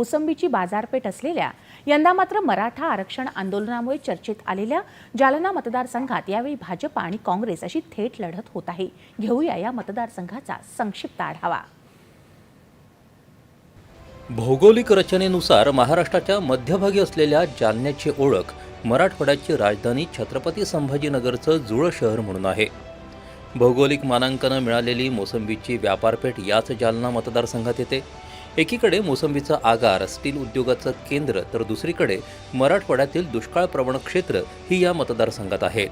मोसंबीची बाजारपेठ असलेल्या यंदा मात्र मराठा आरक्षण आंदोलनामुळे चर्चेत आलेल्या जालना मतदारसंघात यावेळी भाजप आणि काँग्रेस अशी थेट लढत होत आहे. घेऊया या मतदारसंघाचा संक्षिप्त आढावा. भौगोलिक रचनेनुसार महाराष्ट्राच्या मध्यभागी असलेल्या जालन्याची ओळख मराठवाड्याची राजधानी छत्रपती संभाजीनगरचं जुळं शहर म्हणून आहे. भौगोलिक मानांकनं मिळालेली मोसंबीची व्यापारपेठ याच जालना मतदारसंघात येते. एकीकडे मोसंबीचा आगार स्टील उद्योगाचं केंद्र तर दुसरीकडे मराठवाड्यातील दुष्काळप्रवण क्षेत्र ही या मतदारसंघात आहेत.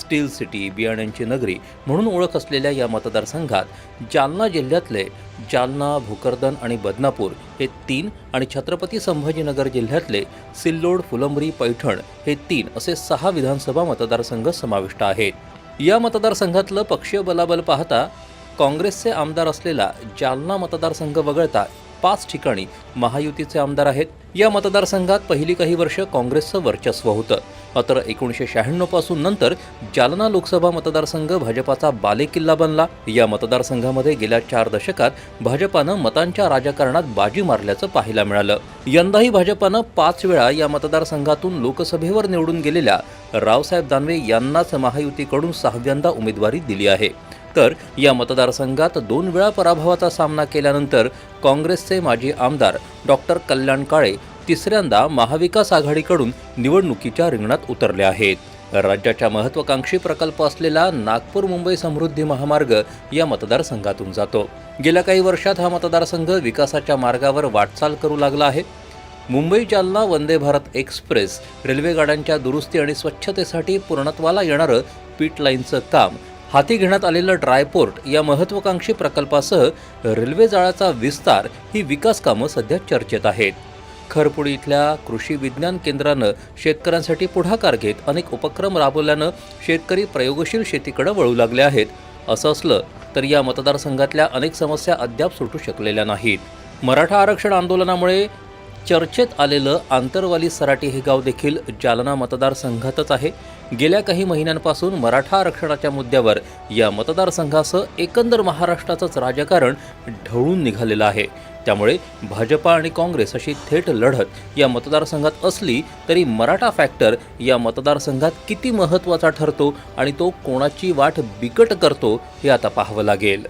स्टील सिटी बियाण्यांची नगरी म्हणून ओळख असलेल्या या मतदारसंघात जालना जिल्ह्यातले जालना भोकरदन आणि बदनापूर हे तीन आणि छत्रपती संभाजीनगर जिल्ह्यातले सिल्लोड फुलंबरी पैठण हे तीन असे सहा विधानसभा मतदारसंघ समाविष्ट आहेत. या मतदारसंघातलं पक्षीय बलाबल पाहता काँग्रेसचे आमदार असलेला जालना मतदारसंघ वगळता पाच ठिकाणी महायुतीचे आमदार आहेत. या मतदारसंघात पहिली काही वर्ष काँग्रेसचं वर्चस्व होतं. मात्र एकोणीसशे शहाण्णवपासून नंतर जालना लोकसभा मतदारसंघ भाजपाचा बालेकिल्ला बनला. या मतदारसंघामध्ये गेल्या चार दशकात भाजपानं मतांच्या राजकारणात बाजी मारल्याचं पाहायला मिळालं. यंदाही भाजपानं पाच वेळा या मतदारसंघातून लोकसभेवर निवडून गेलेल्या रावसाहेब दानवे यांनाच महायुतीकडून सहाव्यांदा उमेदवारी दिली आहे. तर या मतदारसंघात दोन वेळा पराभवाचा सामना केल्यानंतर काँग्रेसचे माजी आमदार डॉक्टर कल्याण काळे तिसऱ्यांदा महाविकास आघाडीकडून निवडणुकीच्या रिंगणात उतरले आहेत. राज्याच्या महत्त्वाकांक्षी प्रकल्प असलेला नागपूर मुंबई समृद्धी महामार्ग या मतदारसंघातून जातो. गेल्या काही वर्षात हा मतदारसंघ विकासाच्या मार्गावर वाटचाल करू लागला आहे. मुंबई जालना वंदे भारत एक्सप्रेस रेल्वेगाड्यांच्या दुरुस्ती आणि स्वच्छतेसाठी पूर्णत्वाला येणारं पीट लाईनचं काम हाती घेण्यात आलेलं ड्रायपोर्ट या महत्त्वाकांक्षी प्रकल्पासह रेल्वे जाळाचा विस्तार ही विकास कामं सध्या चर्चेत आहेत. खरपुडी इथल्या कृषी विज्ञान केंद्रानं शेतकऱ्यांसाठी पुढाकार घेत अनेक उपक्रम राबवल्यानं शेतकरी प्रयोगशील शेतीकडे वळू लागले आहेत. असं असलं तर या मतदारसंघातल्या अनेक समस्या अद्याप सुटू शकलेल्या नाहीत. मराठा आरक्षण आंदोलनामुळे चर्चेत आलेलं आंतरवाली सराटी हे गाव देखील जालना मतदारसंघातच आहे. गेल्या काही महिन्यांपासून मराठा आरक्षणाच्या मुद्द्यावर या मतदारसंघासह एकंदर महाराष्ट्राचंच राजकारण ढवळून निघालेलं आहे. त्यामुळे भाजपा आणि काँग्रेस अशी थेट लढत या मतदारसंघात असली तरी मराठा फॅक्टर या मतदारसंघात किती महत्त्वाचा ठरतो आणि तो कोणाची वाट बिकट करतो हे आता पाहावं लागेल.